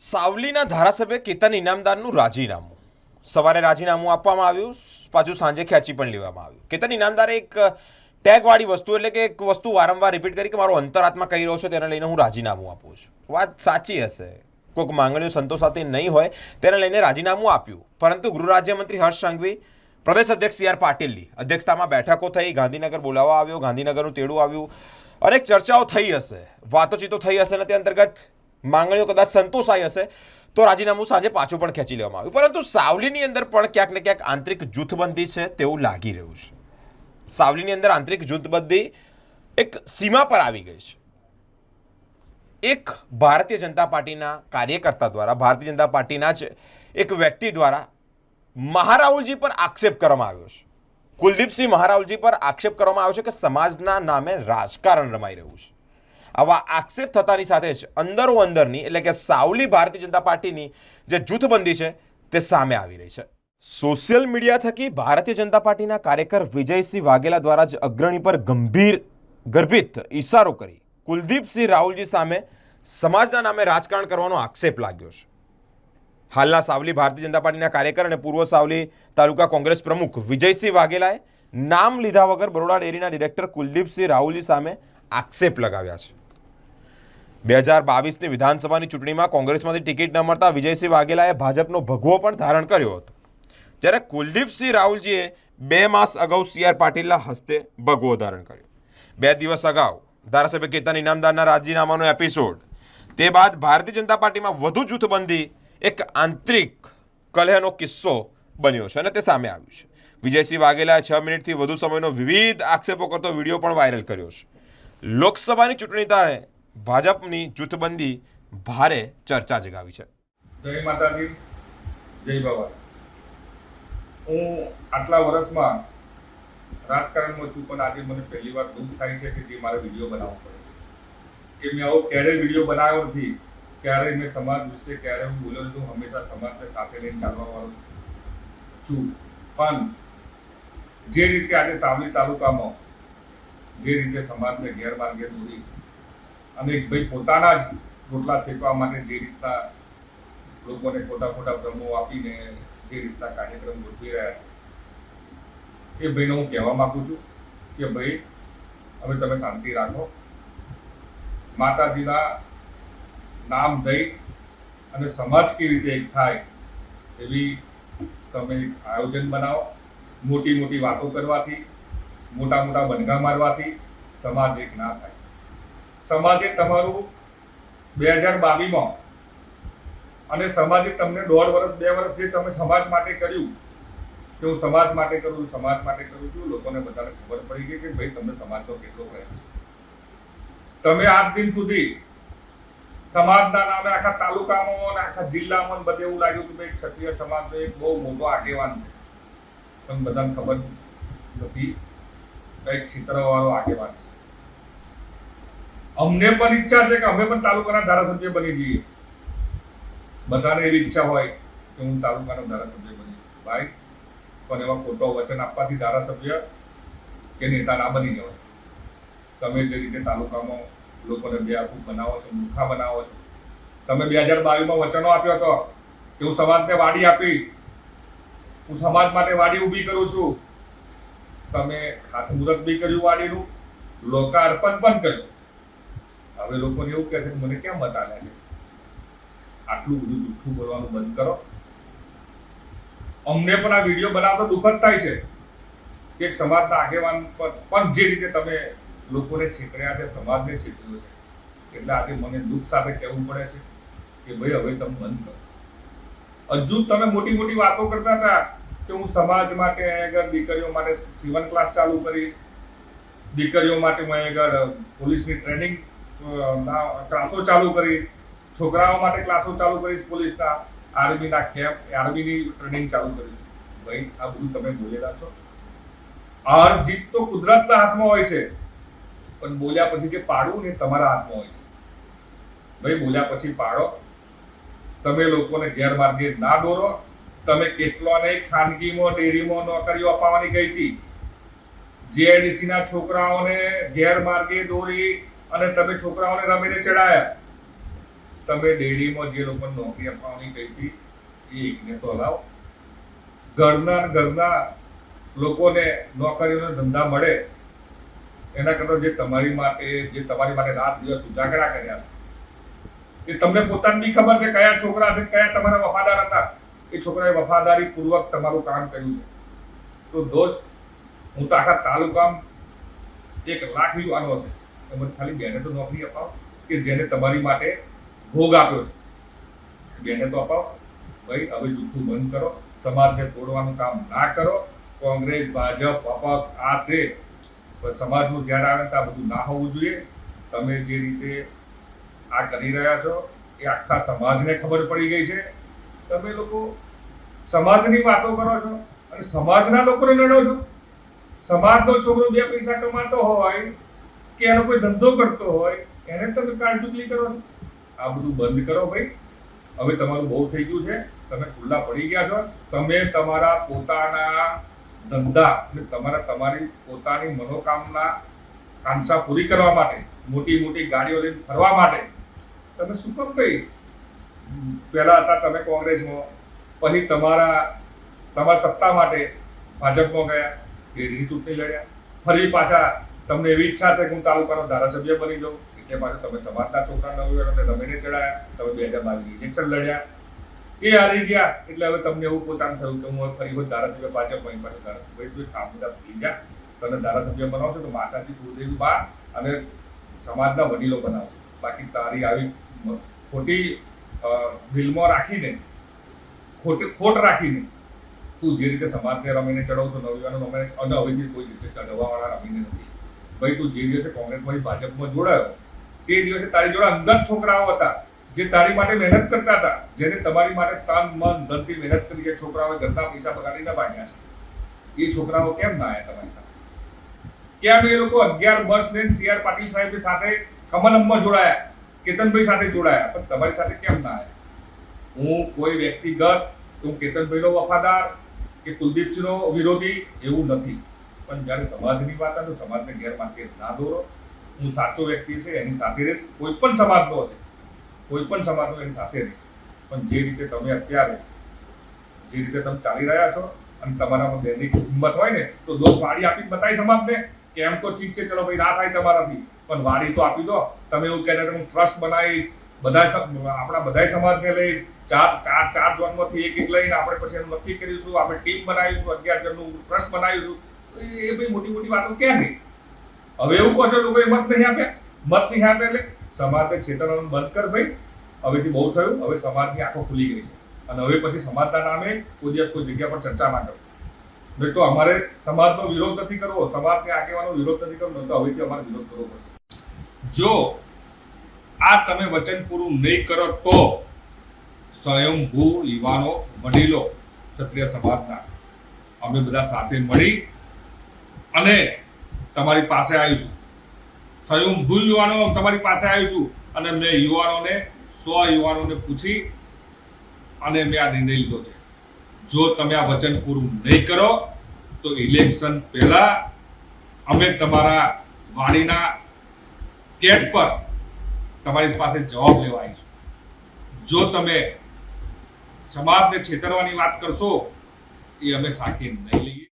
સાવલીના ધારાસભ્ય કેતન ઇનામદારનું રાજીનામું. સવારે રાજીનામું આપવામાં આવ્યું, પાછું સાંજે ખેંચી પણ લેવામાં આવ્યું. કેતન ઇનામદારે એક ટેગવાળી વસ્તુ, એટલે કે એક વસ્તુ વારંવાર રિપીટ કરી કે મારો અંતરાત્મા કહી રહ્યો છે તેને લઈને હું રાજીનામું આપું છું. વાત સાચી હશે. કોઈક માંગણીઓ સંતોષાતી નહીં હોય તેને લઈને રાજીનામું આપ્યું. પરંતુ ગૃહ રાજ્યમંત્રી હર્ષ સંઘવી, પ્રદેશ અધ્યક્ષ સી આર પાટીલની અધ્યક્ષતામાં બેઠકો થઈ, ગાંધીનગર બોલાવવા આવ્યો, ગાંધીનગરનું તેડું આવ્યું. અનેક ચર્ચાઓ થઈ હશે, વાતોચીતો થઈ હશે અને તે અંતર્ગત માંગણીઓ કદાચ સંતોષાઈ હશે, તો રાજીનામું સાંજે પાછું પણ ખેંચી લેવામાં આવ્યું. પરંતુ સાવલીની અંદર પણ ક્યાંક ને ક્યાંક આંતરિક જૂથબંધી છે તેવું લાગી રહ્યું છે. સાવલીની અંદર આંતરિક જૂથબંધી એક સીમા પર આવી ગઈ છે. એક ભારતીય જનતા પાર્ટીના કાર્યકર્તા દ્વારા, ભારતીય જનતા પાર્ટીના જ એક વ્યક્તિ દ્વારા મહારાહુલજી પર આક્ષેપ કરવામાં આવ્યો છે. કુલદીપસિંહ મહારાહુલજી પર આક્ષેપ કરવામાં આવ્યો છે કે સમાજના નામે રાજકારણ રમાઈ રહ્યું છે. આવા આક્ષેપ થતાની સાથે જ અંદરો અંદરની એટલે કે સાવલી ભારતીય જનતા પાર્ટીની જે જૂથબંધી છે તે સામે આવી રહી છે. સોશિયલ મીડિયા થકી ભારતીય જનતા પાર્ટીના કાર્યકર વિજયસિંહ વાઘેલા દ્વારા જ અગ્રણી પર ગંભીર ગર્ભિત ઈશારો કરી કુલદીપસિંહ રાહુલજી સામે સમાજના નામે રાજકારણ કરવાનો આક્ષેપ લાગ્યો છે. હાલના સાવલી ભારતીય જનતા પાર્ટીના કાર્યકર અને પૂર્વ સાવલી તાલુકા કોંગ્રેસ પ્રમુખ વિજયસિંહ વાઘેલાએ નામ લીધા વગર બરોડા ડેરીના ડિરેક્ટર કુલદીપસિંહ રાહુલજી સામે આક્ષેપ લગાવ્યા છે. બે હજાર બાવીસની વિધાનસભાની ચૂંટણીમાં કોંગ્રેસમાંથી ટિકિટ ન મળતા વિજયસિંહ વાઘેલાએ ભાજપનો ભગવો પણ ધારણ કર્યો હતો. જ્યારે કુલદીપસિંહ રાહુલજીએ બે માસ અગાઉ સી આર પાટીલના હસ્તે ભગવો ધારણ કર્યો. બે દિવસ અગાઉ ધારાસભ્ય કેતન ઇનામદારના રાજીનામાનો એપિસોડ. તે બાદ ભારતીય જનતા પાર્ટીમાં વધુ જૂથબંધી એક આંતરિક કલહનો કિસ્સો બન્યો છે અને તે સામે આવ્યું છે. વિજયસિંહ વાઘેલાએ છ મિનિટથી વધુ સમયનો વિવિધ આક્ષેપો કરતો વીડિયો પણ વાયરલ કર્યો છે. લોકસભાની ચૂંટણી તારે ભાજપની જૂથબંધી ભારે ચર્ચા જગાવી છે. જય માતાજી, જય બાબા હું આટલા વર્ષમાં રાજકારણમાં છું, પણ આજે મને પહેલી વાર દુઃખ થાય છે કે જે મારે વીડિયો બનાવવો પડે છે. કે મેં આવો ક્યારેય વીડિયો બનાવ્યો નથી, ક્યારેય મેં સમાજ વિશે ક્યારે હું બોલ્યો છું હંમેશા સમાજને સાથે લઈને ચાલવાવાળો છું. પણ જે રીતે આજે સાવલી તાલુકામાં, જે રીતે સમાજને ગેરમાર્ગે દોરી અને એક ભાઈ પોતાના જ રોટલા શેકવા માટે જે રીતના લોકોને ખોટા ખોટા ભ્રમો આપીને જે રીતના કાર્યક્રમ ગોઠવી રહ્યા છે, એ ભાઈને હું કહેવા માગું છું કે ભાઈ, હવે તમે શાંતિ રાખો. માતાજીના નામ દઈ અને સમાજ કેવી રીતે એક થાય એવી તમે આયોજન બનાવો. મોટી મોટી વાતો કરવાથી, મોટા મોટા બનગા મારવાથી સમાજ એક ના થાય. સમાજે તમારું બે હજાર બાવીસમાં અને સમાજે તમને દોઢ વર્ષ, બે વર્ષ જે તમે સમાજ માટે કર્યું, કે હું સમાજ માટે કરું સમાજ માટે કરું છું, લોકોને બધાને ખબર પડી ગઈ કે ભાઈ તમને સમાજનો કેટલો પ્રયાસ તમે આજ દિન સુધી સમાજના નામે આખા તાલુકામાં આખા જિલ્લામાં બધે એવું લાગ્યું કે ભાઈ ક્ષત્રિય સમાજનો એક બહુ મોટો આગેવાન છે. તમને બધાને ખબર નથી, કંઈક છિત્રવાળો આગેવાન છે. અમને પણ ઈચ્છા છે કે અમે પણ તાલુકાના ધારાસભ્ય બની જઈએ. બધાને એવી ઈચ્છા હોય કે હું તાલુકાનો ધારાસભ્ય બની. ભાઈ, પણ એવા ખોટો વચન આપવાથી ધારાસભ્ય કે નેતા ના બની જવાય. તમે જે રીતે તાલુકામાં લોકોને બેઆકૂફ બનાવો છો, મૂર્ખા બનાવો છો. તમે બે હજાર બાવીસમાં વચનો આપ્યો હતો કે હું સમાજને વાડી આપીશ. હું સમાજ માટે વાડી ઊભી કરું છું. તમે ખાતમુહૂર્ત બી કર્યું વાડીનું, લોકાર્પણ પણ કર્યું. હવે લોકોને એવું કહે છે મને કેમ આલ્યા છે? આટલું બધું જૂઠું બોલવાનું બંધ કરો. અમને પણ આ વીડિયો બનાવતો દુઃખદ થાય છે કે એક સમાજના આગેવાન પર પણ જે રીતે તમે લોકોને છેતર્યા છે, સમાજને છેતર્યો છે, એટલે આજે મને દુઃખ સાથે કહેવું પડે છે કે ભાઈ, હવે તમે બંધ કરો. હજુ તમે મોટી મોટી વાતો કરતા હતા કે હું સમાજ માટે આગળ દીકરીઓ માટે સીવન ક્લાસ ચાલુ કરીશ. દીકરીઓ માટે હું આગળ પોલીસની ટ્રેનિંગ ક્લાસો ચાલુ કરીશ. છોકરાઓ માટે ક્લાસો ચાલુ કરીશ પોલીસના. આર્મીના કેમ્પ, આર્મીની ટ્રેનિંગ ચાલુ કરીશ. ભાઈ, આ બધું તમે બોલેલા છો. હાર જીત તો કુદરતના હાથમાં હોય છે. પણ બોલ્યા પછી જે પાડવું ને તમારા હાથમાં હોય છે. ભાઈ, બોલ્યા પછી પાડો. તમે લોકોને ગેરમાર્ગે ના દોરો. તમે કેટલોને ખાનગીમાં, ડેરીમાં નોકરીઓ અપાવવાની કહી હતી. JIDC છોકરાઓને ગેરમાર્ગે દોરી. અને તમે છોકરાઓને રમીને ચડાયા. તમે ડેરીમાં જે લોકોને નોકરી આપવાની કહી હતી, એ એકને તો લાવો. ઘરના ઘરના લોકોને નોકરીનો ધંધા મળે, એના કરતાં જે તમારી માટે, જે તમારી માટે રાત દિવસ ઉજાગરા કર્યા છે, એ તમને પોતાને બી ખબર છે કયા છોકરા છે, કયા તમારા વફાદાર હતા? એ છોકરાએ વફાદારી પૂર્વક તમારું કામ કર્યું છે. તો દોસ્ત, હું તો આખા તાલુકામાં એક લાખ યુવાનો છે તમે ખાલી બેને તો નોકરી અપાવો કે જેને તમારી માટે ભોગ આપ્યો છે. બેને તો અપાવો. ભાઈ, હવે જૂઠું બંધ કરો. સમાજને તોડવાનું કામ ના કરો. કોંગ્રેસ, ભાજપ, અપક્ષ, આ તે. સમાજનું જ્યારે આવે તો આ બધું ના હોવું જોઈએ. તમે જે રીતે આ કરી રહ્યા છો, એ આખા સમાજને ખબર પડી ગઈ છે. તમે લોકો સમાજની વાતો કરો છો અને સમાજના લોકોને લડો છો. સમાજનો છોકરો બે પૈસા કમાતો હોય કે એનો કોઈ ધંધો કરતો હોય, એને તમે કાળચુકલી કરો આ બધું બંધ કરો ભાઈ. હવે તમારું બહુ થઈ ગયું છે. તમે ખુલ્લા પડી ગયા છો. તમે તમારા પોતાના ધંધા અને તમારા, તમારી પોતાની મનોકામના કાંસા પૂરી કરવા માટે, મોટી મોટી ગાડીઓ લઈને ફરવા માટે, તમે શું કામ ભાઈ? પહેલા હતા તમે કોંગ્રેસમાં. પછી તમારા તમારા સત્તા માટે ભાજપમાં ગયા. ડેરીની ચૂંટણી લડ્યા. ફરી પાછા તમને એવી ઈચ્છા છે કે હું તાલુકાનો ધારાસભ્ય બની જાઉં એટલે પાછું તમે સમાજના છોકરા તમે રમીને ચડાયા તમે બે હજાર બાવીસ ઇલેક્શન લડ્યા. એ હારી ગયા એટલે હવે તમને એવું પોતાનું થયું કે હું ફરી વખત ધારાસભ્ય ભાજપ અહીં પાછું ધારાસભ્ય એક કામ બધા ભૂલી જા. તમે ધારાસભ્ય બનાવશો તો માતાજી કુળદેવી બા અને સમાજના વડીલો બનાવશો. બાકી તારી આવી ખોટી અ, દિલમાં રાખીને ખોટી ખોટ રાખીને તું જે રીતે સમાજને રમીને ચડાવશો નવયુવાનો રમીને અને હવેથી કોઈ રીતે ચડવાવાળા રમીને નથી. ભાઈ તું જે દિવસે કોંગ્રેસમાંથી ભાજપમાં જોડાયો, તે દિવસે તારી જોડે અંગત છોકરાઓ હતા, જે તારી માટે મહેનત કરતા હતા, જેને તમારી માટે તન, મન, ધનથી મહેનત કરી જે છોકરાઓ ઘરના પૈસા બગાડીને ભાગ્યા છે. એ છોકરાઓ કેમ ના આવ્યા તમારી સાથે? કેમ એ લોકો અગિયાર બસ લઈને સી આર પાટીલ સાહેબ સાથે કમલમમાં જોડાયા, કેતનભાઈ સાથે જોડાયા, પણ તમારી સાથે કેમ ના આવ્યા હું કોઈ વ્યક્તિગત, હું કેતનભાઈનો વફાદાર કે કુલદીપસિંહનો વિરોધી એવું નથી. પણ જ્યારે સમાજની વાત આવે તો સમાજને ગેરમાર્ગે ના દોરો. હું સાચો વ્યક્તિ છે, એની સાથે રહીશ. કોઈ પણ સમાજનો હશે, કોઈ પણ સમાજનો એની સાથે રહીશ. પણ જે રીતે તમે અત્યારે, જે રીતે તમે ચાલી રહ્યા છો અને તમારામાં દૈનિક હિંમત હોય ને, તો દોસ્ત વાડી આપી બતાવી સમાજને કે એમ તો ઠીક છે, ચલો ભાઈ, ના થાય તમારાથી. પણ વાડી તો આપી દો. તમે એવું કહેતા હું ટ્રસ્ટ બનાવીશ બધા આપણા બધા સમાજને લઈશ. ચાર ચાર ચાર ઝોનમાંથી એક એક લઈને આપણે પછી એનું નક્કી કરીશું. આપણે ટીમ બનાવીશું, અગિયાર જણનું ટ્રસ્ટ બનાવીશું. એ ભાઈ મોટી મોટી વાતો ક્યાં ગઈ? હવે એવું કહો છો લોકોએ મત નહીં આપ્યા મત નહીં આપ્યા એટલે સમાજને છેતરવાનું બંધ કર ભાઈ. હવેથી બહુ થયું. હવે સમાજની આંખો ખુલી ગઈ છે. અને હવે પછી સમાજના નામે કોઈ દિવસ કોઈ જગ્યા પર ચર્ચા ના કરો. નહીં તો અમારે સમાજનો વિરોધ નથી કરવો. સમાજને આગેવાનો વિરોધ નથી કરવો. તો હવેથી અમારે વિરોધ કરવો પડશે. જો આ તમે વચન પૂરું નહીં કરો તો સ્વયંભૂ યુવાનો વડીલો ક્ષત્રિય સમાજના. અમે બધા સાથે મળી અને તમારી પાસે આવીશું સ્વયંભૂ યુવાનો તમારી પાસે આવીશું અને મેં યુવાનોને સો યુવાનોને પૂછી અને મેં આ નિર્ણય લીધો છે. જો તમે આ વચન પૂરું નહીં કરો, તો ઇલેક્શન પહેલા અમે તમારા વાડીના ગેટ પર તમારી પાસે જવાબ લેવા આવીશું. જો તમે સમાજને છેતરવાની વાત કરશો, એ અમે સાખી નહીં લઈએ.